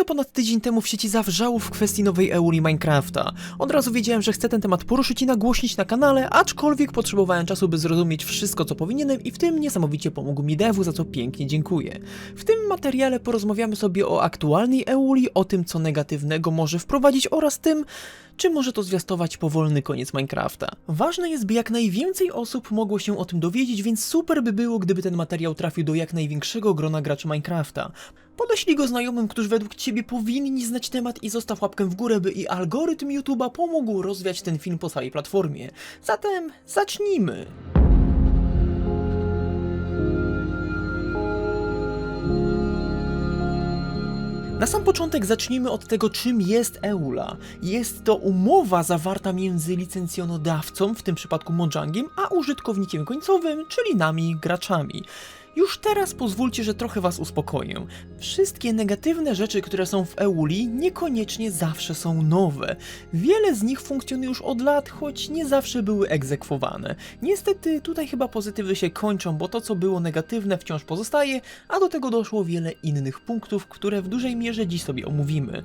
co ponad tydzień temu w sieci zawrzało w kwestii nowej Euli Minecrafta. Od razu wiedziałem, że chcę ten temat poruszyć i nagłośnić na kanale, aczkolwiek potrzebowałem czasu, by zrozumieć wszystko, co powinienem i w tym niesamowicie pomógł mi Devu, za co pięknie dziękuję. W tym materiale porozmawiamy sobie o aktualnej Euli, o tym, co negatywnego może wprowadzić oraz tym, czy może to zwiastować powolny koniec Minecrafta. Ważne jest, by jak najwięcej osób mogło się o tym dowiedzieć, więc super by było, gdyby ten materiał trafił do jak największego grona graczy Minecrafta. Podeślij go znajomym, którzy według Ciebie powinni znać temat i zostaw łapkę w górę, by i algorytm YouTube'a pomógł rozwiać ten film po całej platformie. Zatem zacznijmy! Na sam początek zacznijmy od tego, czym jest EULA. Jest to umowa zawarta między licencjonodawcą, w tym przypadku Mojangiem, a użytkownikiem końcowym, czyli nami, graczami. Już teraz pozwólcie, że trochę was uspokoję. Wszystkie negatywne rzeczy, które są w EULI, niekoniecznie zawsze są nowe. Wiele z nich funkcjonuje już od lat, choć nie zawsze były egzekwowane. Niestety tutaj chyba pozytywy się kończą, bo to co było negatywne wciąż pozostaje, a do tego doszło wiele innych punktów, które w dużej mierze dziś sobie omówimy.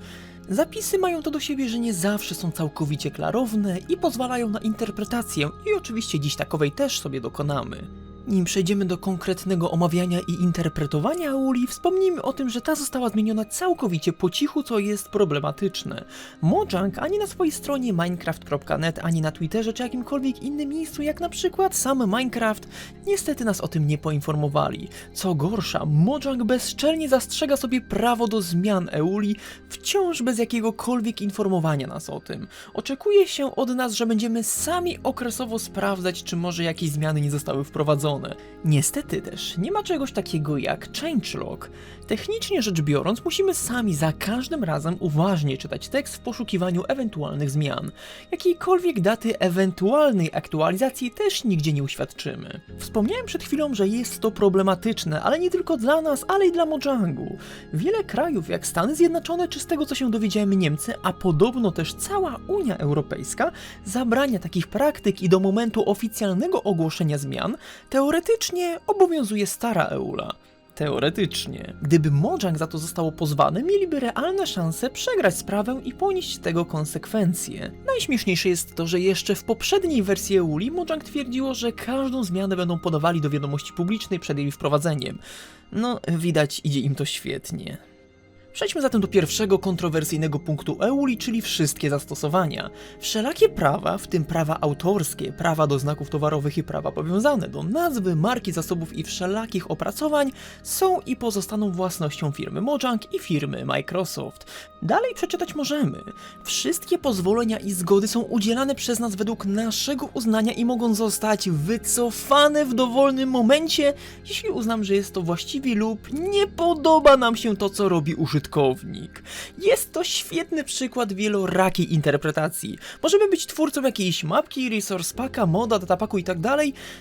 Zapisy mają to do siebie, że nie zawsze są całkowicie klarowne i pozwalają na interpretację i oczywiście dziś takowej też sobie dokonamy. Nim przejdziemy do konkretnego omawiania i interpretowania Auli, wspomnijmy o tym, że ta została zmieniona całkowicie po cichu, co jest problematyczne. Mojang ani na swojej stronie minecraft.net, ani na Twitterze czy jakimkolwiek innym miejscu, jak na przykład sam Minecraft, niestety nas o tym nie poinformowali. Co gorsza, Mojang bezczelnie zastrzega sobie prawo do zmian Euli, wciąż bez jakiegokolwiek informowania nas o tym. Oczekuje się od nas, że będziemy sami okresowo sprawdzać, czy może jakieś zmiany nie zostały wprowadzone. Niestety też nie ma czegoś takiego jak changelog. Technicznie rzecz biorąc, musimy sami za każdym razem uważnie czytać tekst w poszukiwaniu ewentualnych zmian. Jakiejkolwiek daty ewentualnej aktualizacji też nigdzie nie uświadczymy. Wspomniałem przed chwilą, że jest to problematyczne, ale nie tylko dla nas, ale i dla Mojangu. Wiele krajów, jak Stany Zjednoczone, czy z tego co się dowiedziałem Niemcy, a podobno też cała Unia Europejska, zabrania takich praktyk i do momentu oficjalnego ogłoszenia zmian, teoretycznie obowiązuje stara EULA. Teoretycznie. Gdyby Mojang za to zostało pozwany, mieliby realne szanse przegrać sprawę i ponieść tego konsekwencje. Najśmieszniejsze jest to, że jeszcze w poprzedniej wersji EULI Mojang twierdziło, że każdą zmianę będą podawali do wiadomości publicznej przed jej wprowadzeniem. No, widać idzie im to świetnie. Przejdźmy zatem do pierwszego kontrowersyjnego punktu EULI, czyli wszystkie zastosowania. Wszelakie prawa, w tym prawa autorskie, prawa do znaków towarowych i prawa powiązane do nazwy, marki zasobów i wszelakich opracowań, są i pozostaną własnością firmy Mojang i firmy Microsoft. Dalej przeczytać możemy. Wszystkie pozwolenia i zgody są udzielane przez nas według naszego uznania i mogą zostać wycofane w dowolnym momencie, jeśli uznam, że jest to właściwie lub nie podoba nam się to, co robi użytkownik użytkownik. Jest to świetny przykład wielorakiej interpretacji. Możemy być twórcą jakiejś mapki, resource packa, moda, datapaku i tak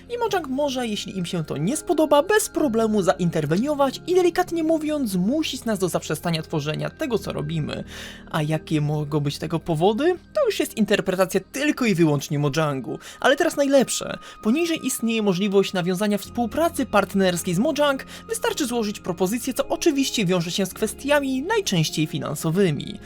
i Mojang może, jeśli im się to nie spodoba, bez problemu zainterweniować i delikatnie mówiąc zmusić nas do zaprzestania tworzenia tego, co robimy. A jakie mogą być tego powody? To już jest interpretacja tylko i wyłącznie Mojangu. Ale teraz najlepsze. Poniżej istnieje możliwość nawiązania współpracy partnerskiej z Mojang, wystarczy złożyć propozycję, co oczywiście wiąże się z kwestiami najczęściej finansowymi.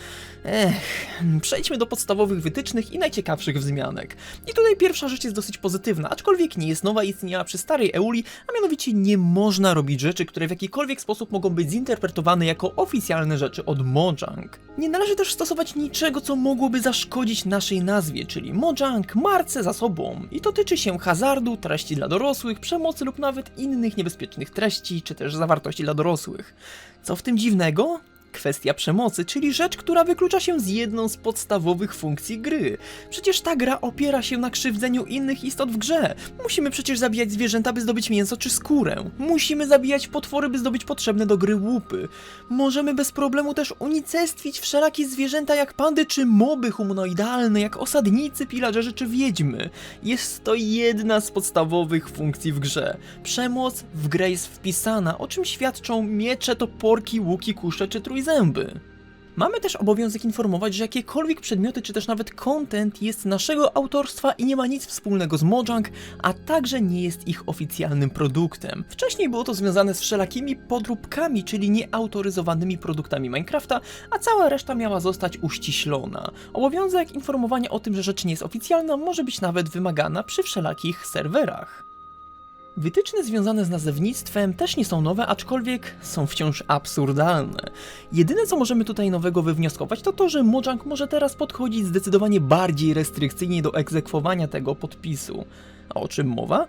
Ech, przejdźmy do podstawowych wytycznych i najciekawszych wzmianek. I tutaj pierwsza rzecz jest dosyć pozytywna, aczkolwiek nie jest nowa i istniała przy starej Euli, a mianowicie nie można robić rzeczy, które w jakikolwiek sposób mogą być zinterpretowane jako oficjalne rzeczy od Mojang. Nie należy też stosować niczego, co mogłoby zaszkodzić naszej nazwie, czyli Mojang, marce, zasobom. I to tyczy się hazardu, treści dla dorosłych, przemocy lub nawet innych niebezpiecznych treści, czy też zawartości dla dorosłych. Co w tym dziwnego? Kwestia przemocy, czyli rzecz, która wyklucza się z jedną z podstawowych funkcji gry. Przecież ta gra opiera się na krzywdzeniu innych istot w grze. Musimy przecież zabijać zwierzęta, by zdobyć mięso czy skórę. Musimy zabijać potwory, by zdobyć potrzebne do gry łupy. Możemy bez problemu też unicestwić wszelakie zwierzęta jak pandy czy moby humanoidalne, jak osadnicy, pillagerzy czy wiedźmy. Jest to jedna z podstawowych funkcji w grze. Przemoc w grę jest wpisana, o czym świadczą miecze, toporki, łuki, kusze czy trójzęby. Mamy też obowiązek informować, że jakiekolwiek przedmioty czy też nawet content jest naszego autorstwa i nie ma nic wspólnego z Mojang, a także nie jest ich oficjalnym produktem. Wcześniej było to związane z wszelakimi podróbkami, czyli nieautoryzowanymi produktami Minecrafta, a cała reszta miała zostać uściślona. Obowiązek informowania o tym, że rzecz nie jest oficjalna, może być nawet wymagana przy wszelakich serwerach. Wytyczne związane z nazewnictwem też nie są nowe, aczkolwiek są wciąż absurdalne. Jedyne co możemy tutaj nowego wywnioskować to to, że Mojang może teraz podchodzić zdecydowanie bardziej restrykcyjnie do egzekwowania tego podpisu. A o czym mowa?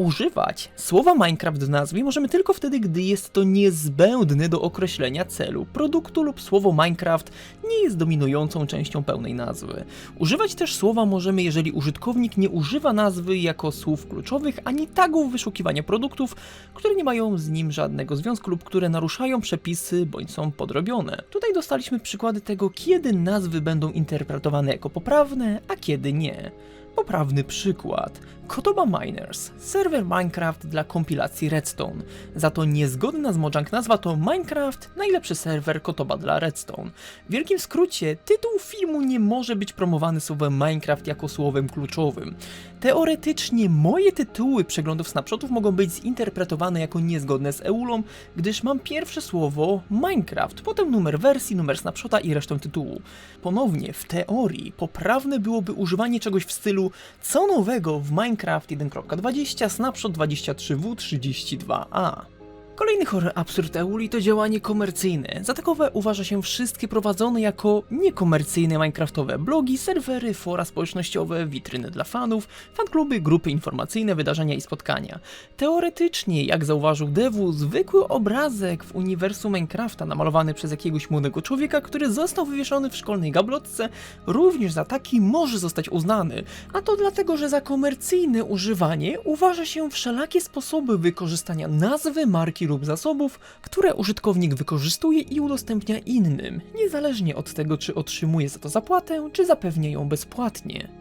Używać słowa Minecraft w nazwie możemy tylko wtedy, gdy jest to niezbędne do określenia celu produktu lub słowo Minecraft nie jest dominującą częścią pełnej nazwy. Używać też słowa możemy, jeżeli użytkownik nie używa nazwy jako słów kluczowych ani tagów wyszukiwania produktów, które nie mają z nim żadnego związku lub które naruszają przepisy bądź są podrobione. Tutaj dostaliśmy przykłady tego, kiedy nazwy będą interpretowane jako poprawne, a kiedy nie. Poprawny przykład. Kotoba Miners, serwer Minecraft dla kompilacji Redstone. Za to niezgodna z Mojang nazwa to Minecraft, najlepszy serwer Kotoba dla Redstone. W wielkim skrócie, tytuł filmu nie może być promowany słowem Minecraft jako słowem kluczowym. Teoretycznie moje tytuły przeglądów snapshotów mogą być zinterpretowane jako niezgodne z EULą, gdyż mam pierwsze słowo Minecraft, potem numer wersji, numer snapshota i resztę tytułu. Ponownie, w teorii, poprawne byłoby używanie czegoś w stylu co nowego w Minecraft 1.20 snapshot 23w32a. Kolejny chory absurd Euli to działanie komercyjne. Za takowe uważa się wszystkie prowadzone jako niekomercyjne minecraftowe blogi, serwery, fora społecznościowe, witryny dla fanów, fankluby, grupy informacyjne, wydarzenia i spotkania. Teoretycznie, jak zauważył Devu, zwykły obrazek w uniwersum Minecrafta namalowany przez jakiegoś młodego człowieka, który został wywieszony w szkolnej gablotce, również za taki może zostać uznany. A to dlatego, że za komercyjne używanie uważa się wszelakie sposoby wykorzystania nazwy, marki lub zasobów, które użytkownik wykorzystuje i udostępnia innym, niezależnie od tego, czy otrzymuje za to zapłatę, czy zapewnia ją bezpłatnie.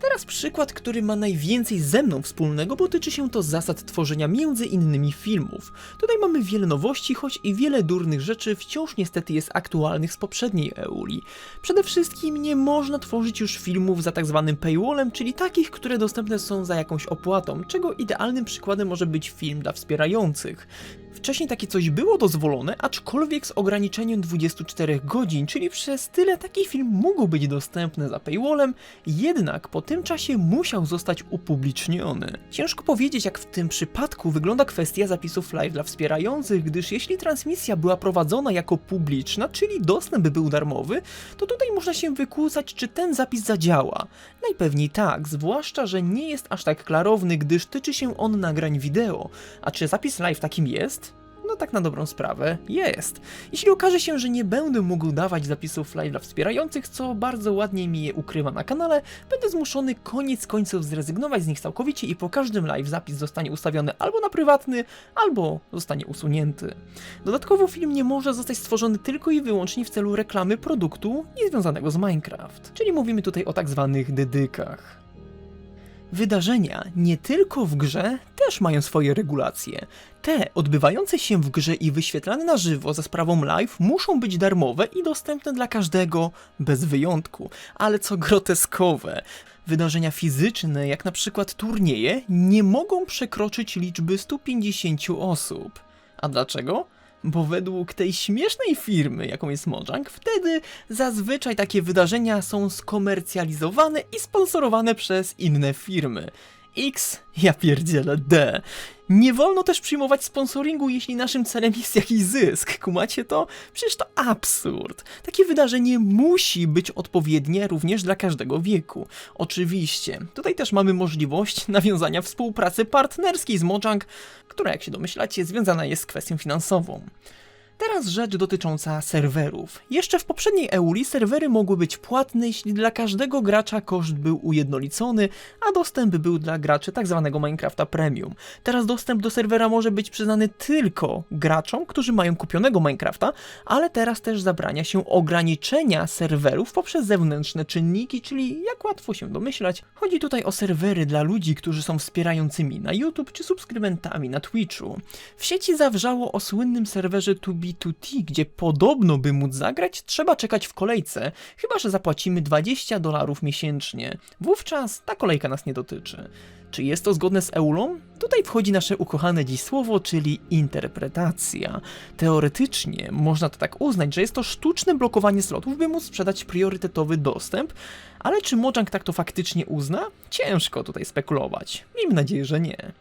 Teraz przykład, który ma najwięcej ze mną wspólnego, bo tyczy się to zasad tworzenia między innymi filmów. Tutaj mamy wiele nowości, choć i wiele durnych rzeczy wciąż niestety jest aktualnych z poprzedniej EULI. Przede wszystkim nie można tworzyć już filmów za tak zwanym paywallem, czyli takich, które dostępne są za jakąś opłatą, czego idealnym przykładem może być film dla wspierających. Wcześniej takie coś było dozwolone, aczkolwiek z ograniczeniem 24 godzin, czyli przez tyle taki film mógł być dostępny za paywallem, jednak po tym czasie musiał zostać upubliczniony. Ciężko powiedzieć, jak w tym przypadku wygląda kwestia zapisów live dla wspierających, gdyż jeśli transmisja była prowadzona jako publiczna, czyli dostęp był darmowy, to tutaj można się wykłócać, czy ten zapis zadziała. Najpewniej tak, zwłaszcza, że nie jest aż tak klarowny, gdyż tyczy się on nagrań wideo. A czy zapis live takim jest? No tak na dobrą sprawę, jest. Jeśli okaże się, że nie będę mógł dawać zapisów live dla wspierających, co bardzo ładnie mi je ukrywa na kanale, będę zmuszony koniec końców zrezygnować z nich całkowicie i po każdym live zapis zostanie ustawiony albo na prywatny, albo zostanie usunięty. Dodatkowo film nie może zostać stworzony tylko i wyłącznie w celu reklamy produktu niezwiązanego z Minecraft. Czyli mówimy tutaj o tak zwanych dedykach. Wydarzenia nie tylko w grze też mają swoje regulacje. Te odbywające się w grze i wyświetlane na żywo za sprawą live muszą być darmowe i dostępne dla każdego bez wyjątku. Ale co groteskowe, wydarzenia fizyczne, jak na przykład turnieje, nie mogą przekroczyć liczby 150 osób. A dlaczego? Bo według tej śmiesznej firmy, jaką jest Mojang, wtedy zazwyczaj takie wydarzenia są skomercjalizowane i sponsorowane przez inne firmy. X, ja pierdzielę D. Nie wolno też przyjmować sponsoringu, jeśli naszym celem jest jakiś zysk. Kumacie to? Przecież to absurd. Takie wydarzenie musi być odpowiednie również dla każdego wieku. Oczywiście, tutaj też mamy możliwość nawiązania współpracy partnerskiej z Mojang, która jak się domyślacie związana jest z kwestią finansową. Teraz rzecz dotycząca serwerów. Jeszcze w poprzedniej EULI serwery mogły być płatne, jeśli dla każdego gracza koszt był ujednolicony, a dostęp był dla graczy tzw. Minecrafta Premium. Teraz dostęp do serwera może być przyznany tylko graczom, którzy mają kupionego Minecrafta, ale teraz też zabrania się ograniczenia serwerów poprzez zewnętrzne czynniki, czyli jak łatwo się domyślać, chodzi tutaj o serwery dla ludzi, którzy są wspierającymi na YouTube czy subskrybentami na Twitchu. W sieci zawrzało o słynnym serwerze 2B B2T, gdzie podobno by móc zagrać, trzeba czekać w kolejce, chyba że zapłacimy 20 dolarów miesięcznie. Wówczas ta kolejka nas nie dotyczy. Czy jest to zgodne z EULą? Tutaj wchodzi nasze ukochane dziś słowo, czyli interpretacja. Teoretycznie można to tak uznać, że jest to sztuczne blokowanie slotów, by móc sprzedać priorytetowy dostęp, ale czy Mojang tak to faktycznie uzna? Ciężko tutaj spekulować. Miejmy nadzieję, że nie.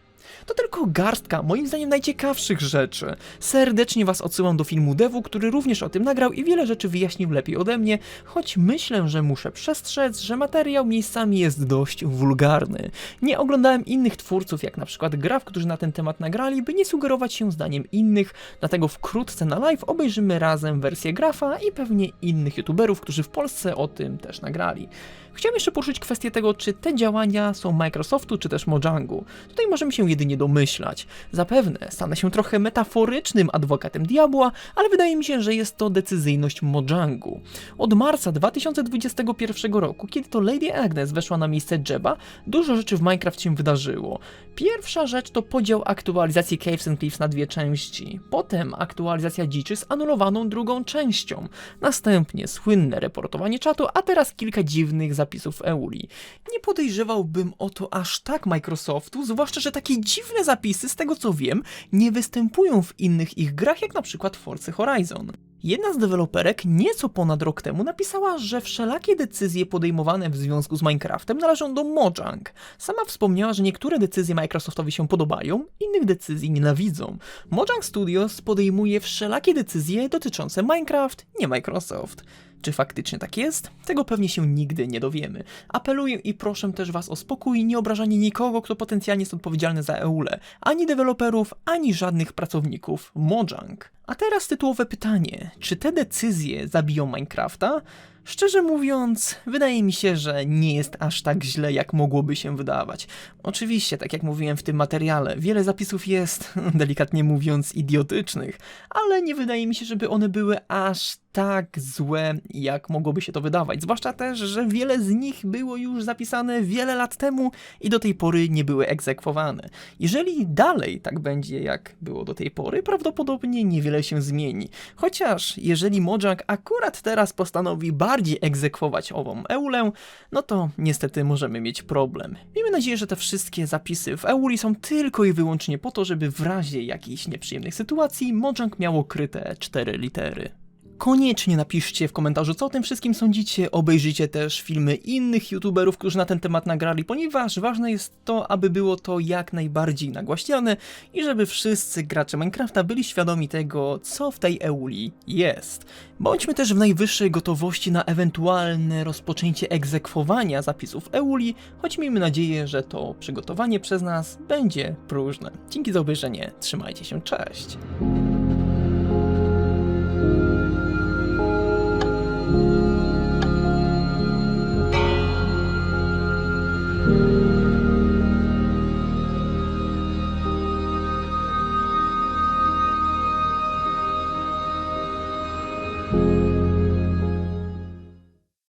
To tylko garstka, moim zdaniem, najciekawszych rzeczy. Serdecznie Was odsyłam do filmu Devu, który również o tym nagrał i wiele rzeczy wyjaśnił lepiej ode mnie, choć myślę, że muszę przestrzec, że materiał miejscami jest dość wulgarny. Nie oglądałem innych twórców, jak na przykład Graf, którzy na ten temat nagrali, by nie sugerować się zdaniem innych, dlatego wkrótce na live obejrzymy razem wersję Grafa i pewnie innych youtuberów, którzy w Polsce o tym też nagrali. Chciałem jeszcze poruszyć kwestię tego, czy te działania są Microsoftu, czy też Mojangu. Tutaj możemy się jedynie domyślać. Zapewne stanę się trochę metaforycznym adwokatem diabła, ale wydaje mi się, że jest to decyzyjność Mojangu. Od marca 2021 roku, kiedy to Lady Agnes weszła na miejsce Jeba, dużo rzeczy w Minecraft się wydarzyło. Pierwsza rzecz to podział aktualizacji Caves and Cliffs na dwie części. Potem aktualizacja dziczy z anulowaną drugą częścią. Następnie słynne reportowanie czatu, a teraz kilka dziwnych zapisów Euli. Nie podejrzewałbym o to aż tak Microsoftu, zwłaszcza, że takie dziwne zapisy, z tego co wiem, nie występują w innych ich grach, jak na przykład Forza Horizon. Jedna z deweloperek nieco ponad rok temu napisała, że wszelakie decyzje podejmowane w związku z Minecraftem należą do Mojang. Sama wspomniała, że niektóre decyzje Microsoftowi się podobają, innych decyzji nienawidzą. Mojang Studios podejmuje wszelakie decyzje dotyczące Minecraft, nie Microsoft. Czy faktycznie tak jest? Tego pewnie się nigdy nie dowiemy. Apeluję i proszę też Was o spokój i nieobrażanie nikogo, kto potencjalnie jest odpowiedzialny za EULę. Ani deweloperów, ani żadnych pracowników Mojang. A teraz tytułowe pytanie. Czy te decyzje zabiją Minecrafta? Szczerze mówiąc, wydaje mi się, że nie jest aż tak źle, jak mogłoby się wydawać. Oczywiście, tak jak mówiłem w tym materiale, wiele zapisów jest, delikatnie mówiąc, idiotycznych, ale nie wydaje mi się, żeby one były aż tak złe, jak mogłoby się to wydawać. Zwłaszcza też, że wiele z nich było już zapisane wiele lat temu i do tej pory nie były egzekwowane. Jeżeli dalej tak będzie, jak było do tej pory, prawdopodobnie niewiele się zmieni. Chociaż jeżeli Mojang akurat teraz postanowi bardziej egzekwować ową Eulę, no to niestety możemy mieć problem. Miejmy nadzieję, że te wszystkie zapisy w Euli są tylko i wyłącznie po to, żeby w razie jakichś nieprzyjemnych sytuacji Mojang miało kryte cztery litery. Koniecznie napiszcie w komentarzu, co o tym wszystkim sądzicie. Obejrzyjcie też filmy innych youtuberów, którzy na ten temat nagrali, ponieważ ważne jest to, aby było to jak najbardziej nagłaśniane i żeby wszyscy gracze Minecrafta byli świadomi tego, co w tej Euli jest. Bądźmy też w najwyższej gotowości na ewentualne rozpoczęcie egzekwowania zapisów Euli, choć miejmy nadzieję, że to przygotowanie przez nas będzie próżne. Dzięki za obejrzenie, trzymajcie się, cześć!